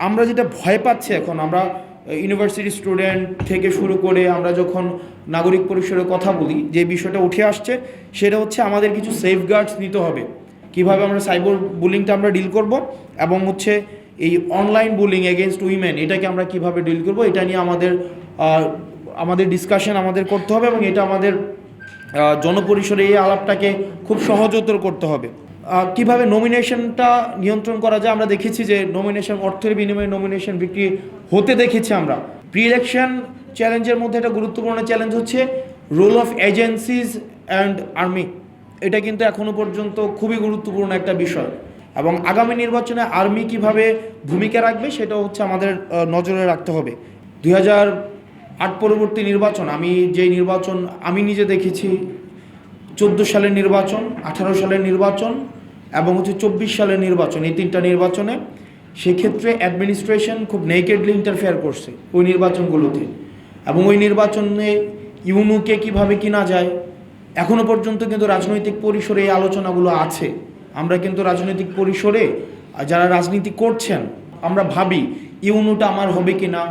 আমরা যেটা ভয় পাচ্ছি এখন, আমরা ইউনিভার্সিটি স্টুডেন্ট থেকে শুরু করে আমরা যখন নাগরিক পরিষদের কথা বলি, যে বিষয়টা উঠে আসছে, সেটা হচ্ছে আমাদের কিছু সেফগার্ডস নিতে হবে। কীভাবে আমরা সাইবার বুলিংটা আমরা ডিল করব এবং হচ্ছে এই অনলাইন বুলিং এগেনস্ট উইমেন এটাকে আমরা কীভাবে ডিল করব, এটা নিয়ে আমাদের আমাদের ডিসকাশন আমাদের করতে হবে এবং এটা আমাদের জনপরিসরে এই আলাপটাকে খুব সহজতর করতে হবে। কীভাবে নমিনেশনটা নিয়ন্ত্রণ করা যায়? আমরা দেখেছি যে নমিনেশন অর্থের বিনিময়ে নমিনেশন বিক্রি হতে দেখেছি আমরা। প্রি ইলেকশন চ্যালেঞ্জের মধ্যে একটা গুরুত্বপূর্ণ চ্যালেঞ্জ হচ্ছে role of agencies and army এটা কিন্তু এখনও পর্যন্ত খুবই গুরুত্বপূর্ণ একটা বিষয়। এবং আগামী নির্বাচনে আর্মি কীভাবে ভূমিকা রাখবে সেটা হচ্ছে আমাদের নজরে রাখতে হবে। দুই হাজার আট পরবর্তী নির্বাচন, আমি যে নির্বাচন আমি নিজে দেখেছি, চোদ্দ সালের নির্বাচন, আঠারো সালের নির্বাচন এবং হচ্ছে চব্বিশ সালের নির্বাচন, এই তিনটা নির্বাচনে সেক্ষেত্রে অ্যাডমিনিস্ট্রেশন খুব নেকেডলি ইন্টারফেয়ার করছে ওই নির্বাচনগুলোতে। এবং ওই নির্বাচনে ইউনুকে কীভাবে কিনা যায়, এখনও পর্যন্ত কিন্তু রাজনৈতিক পরিসরে এই আলোচনাগুলো আছে। আমরা কিন্তু রাজনৈতিক পরিসরে যারা রাজনীতি করছেন, আমরা ভাবি ইউনুটা আমার হবে কিনা,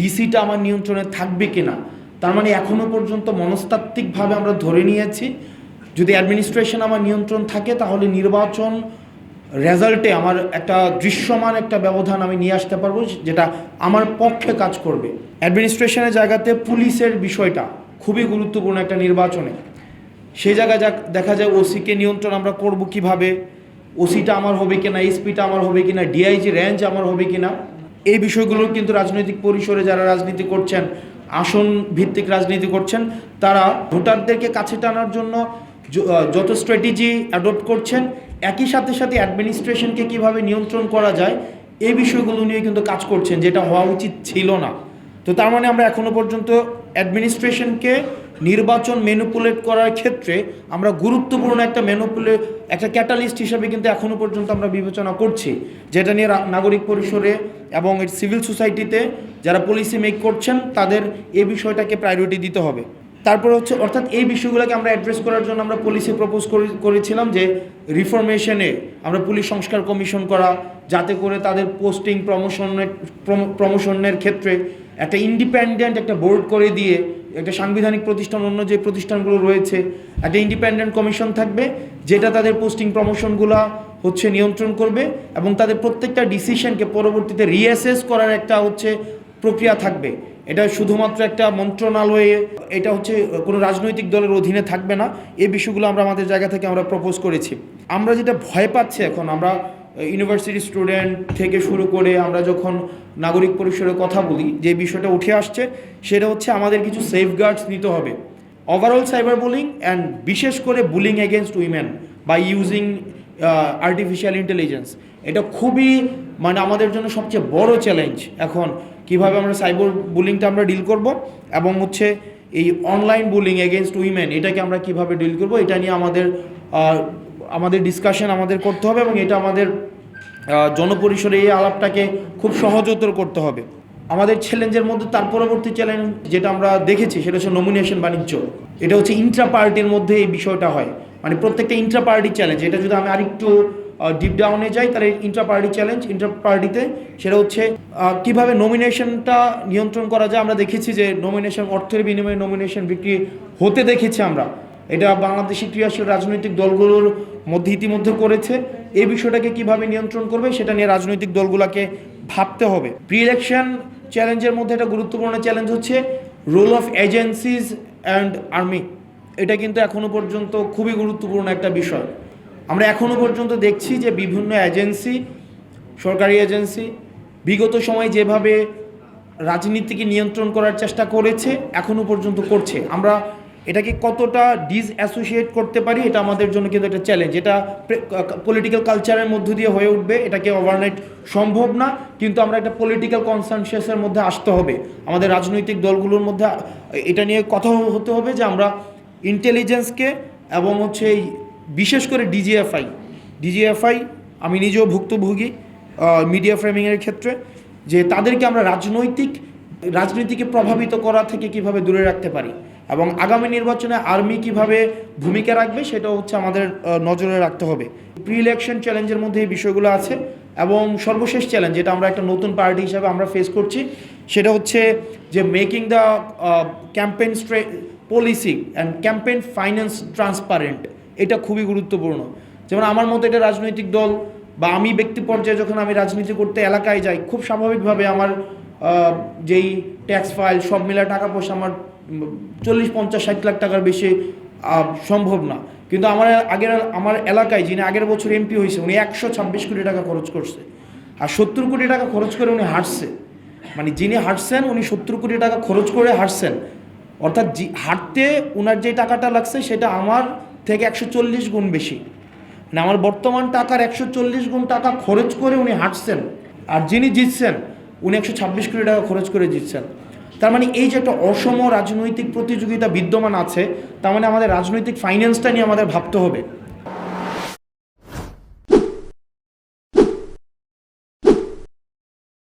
ডিসিটা আমার নিয়ন্ত্রণে থাকবে কিনা। তার মানে এখনও পর্যন্ত মনস্তাত্ত্বিকভাবে আমরা ধরে নিয়েছি যদি অ্যাডমিনিস্ট্রেশন আমার নিয়ন্ত্রণ থাকে, তাহলে নির্বাচন রেজাল্টে আমার একটা দৃশ্যমান একটা ব্যবধান আমি নিয়ে আসতে পারব, যেটা আমার পক্ষে কাজ করবে। অ্যাডমিনিস্ট্রেশনের জায়গাতে পুলিশের বিষয়টা খুবই গুরুত্বপূর্ণ একটা নির্বাচনে। সেই জায়গায় যা দেখা যায় ওসিকে নিয়ন্ত্রণ আমরা করব কীভাবে? ওসিটা আমার হবে কিনা এসপিটা আমার হবে কিনা ডিআইজি রেঞ্জ আমার হবে কিনা? এই বিষয়গুলো কিন্তু রাজনৈতিক পরিসরে যারা রাজনীতি করছেন আসন ভিত্তিক রাজনীতি করছেন, তারা ভোটারদেরকে কাছে টানার জন্য যত স্ট্র্যাটেজি অ্যাডপ্ট করছেন, একই সাথে সাথে অ্যাডমিনিস্ট্রেশনকে কীভাবে নিয়ন্ত্রণ করা যায়, এই বিষয়গুলো নিয়ে কিন্তু কাজ করছেন, যেটা হওয়া উচিত ছিল না। তো তার মানে আমরা এখনও পর্যন্ত অ্যাডমিনিস্ট্রেশনকে নির্বাচন ম্যানুপুলেট করার ক্ষেত্রে আমরা গুরুত্বপূর্ণ একটা ম্যানুপুলে একটা ক্যাটালিস্ট হিসাবে কিন্তু এখনও পর্যন্ত আমরা বিবেচনা করছি। যেটা নিয়ে নাগরিক পরিসরে এবং সিভিল সোসাইটিতে যারা পলিসি মেক করছেন, তাদের এই বিষয়টাকে প্রায়োরিটি দিতে হবে। তারপর হচ্ছে, অর্থাৎ এই বিষয়গুলোকে আমরা অ্যাড্রেস করার জন্য আমরা পলিসি প্রপোজ করেছিলাম যে রিফরমেশনে আমরা পুলিশ সংস্কার কমিশন করা, যাতে করে তাদের পোস্টিং প্রমোশনের প্রমোশনের ক্ষেত্রে একটা ইন্ডিপেন্ডেন্ট একটা বোর্ড করে দিয়ে একটা সাংবিধানিক প্রতিষ্ঠান, অন্য যে প্রতিষ্ঠানগুলো রয়েছে, একটা ইন্ডিপেন্ডেন্ট কমিশন থাকবে, যেটা তাদের পোস্টিং প্রমোশনগুলো হচ্ছে নিয়ন্ত্রণ করবে এবং তাদের প্রত্যেকটা ডিসিশনকে পরবর্তীতে রিঅ্যাসেস করার একটা হচ্ছে প্রক্রিয়া থাকবে। এটা শুধুমাত্র একটা মন্ত্রণালয়ে, এটা হচ্ছে কোনো রাজনৈতিক দলের অধীনে থাকবে না। এই বিষয়গুলো আমরা আমাদের জায়গা থেকে আমরা প্রপোজ করেছি। আমরা যেটা ভয় পাচ্ছি এখন, আমরা ইউনিভার্সিটি স্টুডেন্ট থেকে শুরু করে আমরা যখন নাগরিক পরিষদের কথা বলি, যে বিষয়টা উঠে আসছে, সেটা হচ্ছে আমাদের কিছু সেফগার্ডস নিতে হবে। ওভারঅল সাইবার বুলিং অ্যান্ড বিশেষ করে bullying against women by using artificial intelligence এটা খুবই মানে আমাদের জন্য সবচেয়ে বড় চ্যালেঞ্জ এখন, কীভাবে আমরা সাইবার বুলিংটা আমরা ডিল করব এবং হচ্ছে এই অনলাইন বুলিং এগেনস্ট উইমেন এটাকে আমরা কীভাবে ডিল করব, এটা নিয়ে আমাদের আমাদের ডিসকাশন আমাদের করতে হবে এবং এটা আমাদের জনপরিসরে এই আলাপটাকে খুব সহজতর করতে হবে। আমাদের চ্যালেঞ্জের মধ্যে তার পরবর্তী চ্যালেঞ্জ যেটা আমরা দেখেছি সেটা হচ্ছে নমিনেশন বাণিজ্য। এটা হচ্ছে ইন্ট্রা পার্টির মধ্যে এই বিষয়টা হয়। মানে প্রত্যেকটা ইন্ট্রা পার্টি চ্যালেঞ্জ এটা যদি আমি আরেকটু ডিপ ডাউনে যাই, তাহলে ইন্ট্রা পার্টি চ্যালেঞ্জ ইন্ট্রা পার্টিতে সেটা হচ্ছে কীভাবে নমিনেশনটা নিয়ন্ত্রণ করা যায়। আমরা দেখেছি যে নমিনেশন অর্থের বিনিময়ে নমিনেশন বিক্রি হতে দেখেছি আমরা। এটা বাংলাদেশি ক্রিয়াশীল রাজনৈতিক দলগুলোর মধ্যে ইতিমধ্যে করেছে। এই বিষয়টাকে কীভাবে নিয়ন্ত্রণ করবে সেটা নিয়ে রাজনৈতিক দলগুলোকে ভাবতে হবে। প্রি ইলেকশন চ্যালেঞ্জের মধ্যে একটা গুরুত্বপূর্ণ চ্যালেঞ্জ হচ্ছে role of agencies and army এটা কিন্তু এখনও পর্যন্ত খুবই গুরুত্বপূর্ণ একটা বিষয়। আমরা এখনও পর্যন্ত দেখছি যে বিভিন্ন এজেন্সি সরকারি এজেন্সি বিগত সময়ে যেভাবে রাজনীতিকে নিয়ন্ত্রণ করার চেষ্টা করেছে এখনও পর্যন্ত করছে। আমরা এটাকে কতটা ডিস অ্যাসোসিয়েট করতে পারি, এটা আমাদের জন্য কিন্তু একটা চ্যালেঞ্জ এটা পলিটিক্যাল কালচারের মধ্য দিয়ে হয়ে উঠবে, এটাকে ওভারনাইট সম্ভব না, কিন্তু আমরা একটা পলিটিক্যাল কনসেনসাসের মধ্যে আসতে হবে। আমাদের রাজনৈতিক দলগুলোর মধ্যে, এটা নিয়ে কথা হতে হবে যে আমরা ইন্টেলিজেন্সকে এবং হচ্ছে এই বিশেষ করে ডিজিএফআই ডিজিএফআই আমি নিজেও ভুক্তভোগী মিডিয়া ফ্রেমিংয়ের ক্ষেত্রে, যে তাদেরকে আমরা রাজনৈতিক, রাজনীতিকে প্রভাবিত করা থেকে কীভাবে দূরে রাখতে পারি। এবং আগামী নির্বাচনে আর্মি কীভাবে ভূমিকা রাখবে সেটা হচ্ছে আমাদের নজরে রাখতে হবে। প্রি ইলেকশন চ্যালেঞ্জের মধ্যে এই বিষয়গুলো আছে এবং সর্বশেষ চ্যালেঞ্জ যেটা আমরা একটা নতুন পার্টি হিসাবে আমরা ফেস করছি, সেটা হচ্ছে যে making the campaign policy and campaign finance transparent এটা খুবই গুরুত্বপূর্ণ। যেমন আমার মতো এটা রাজনৈতিক দল বা আমি ব্যক্তি পর্যায়ে যখন আমি রাজনীতি করতে এলাকায় যাই, খুব স্বাভাবিকভাবে আমার যেই ট্যাক্স ফাইল সব মিলে টাকা পয়সা আমার চল্লিশ, পঞ্চাশ, ষাট লাখ টাকার বেশি সম্ভব না। কিন্তু আমার আগের, আমার এলাকায় যিনি আগের বছর এমপি হয়েছে, উনি একশো ছাব্বিশ কোটি টাকা খরচ করছে। আর সত্তর কোটি টাকা খরচ করে উনি হাঁটছে। মানে যিনি হাঁটছেন, উনি সত্তর কোটি টাকা খরচ করে হাঁটছেন। অর্থাৎ জি- হাঁটতে ওনার যে টাকাটা লাগছে, সেটা আমার থেকে একশো চল্লিশ গুণ বেশি। মানে আমার বর্তমান টাকার একশো চল্লিশ গুণ টাকা খরচ করে উনি হাঁটছেন। আর যিনি জিতছেন, উনি একশো ছাব্বিশ কোটি টাকা খরচ করে জিতছেন। তার মানে এই যে একটা অসম রাজনৈতিক প্রতিযোগিতা বিদ্যমান আছে, তার মানে আমাদের রাজনৈতিক ফাইন্যান্সটা নিয়ে আমাদের ভাবতে হবে।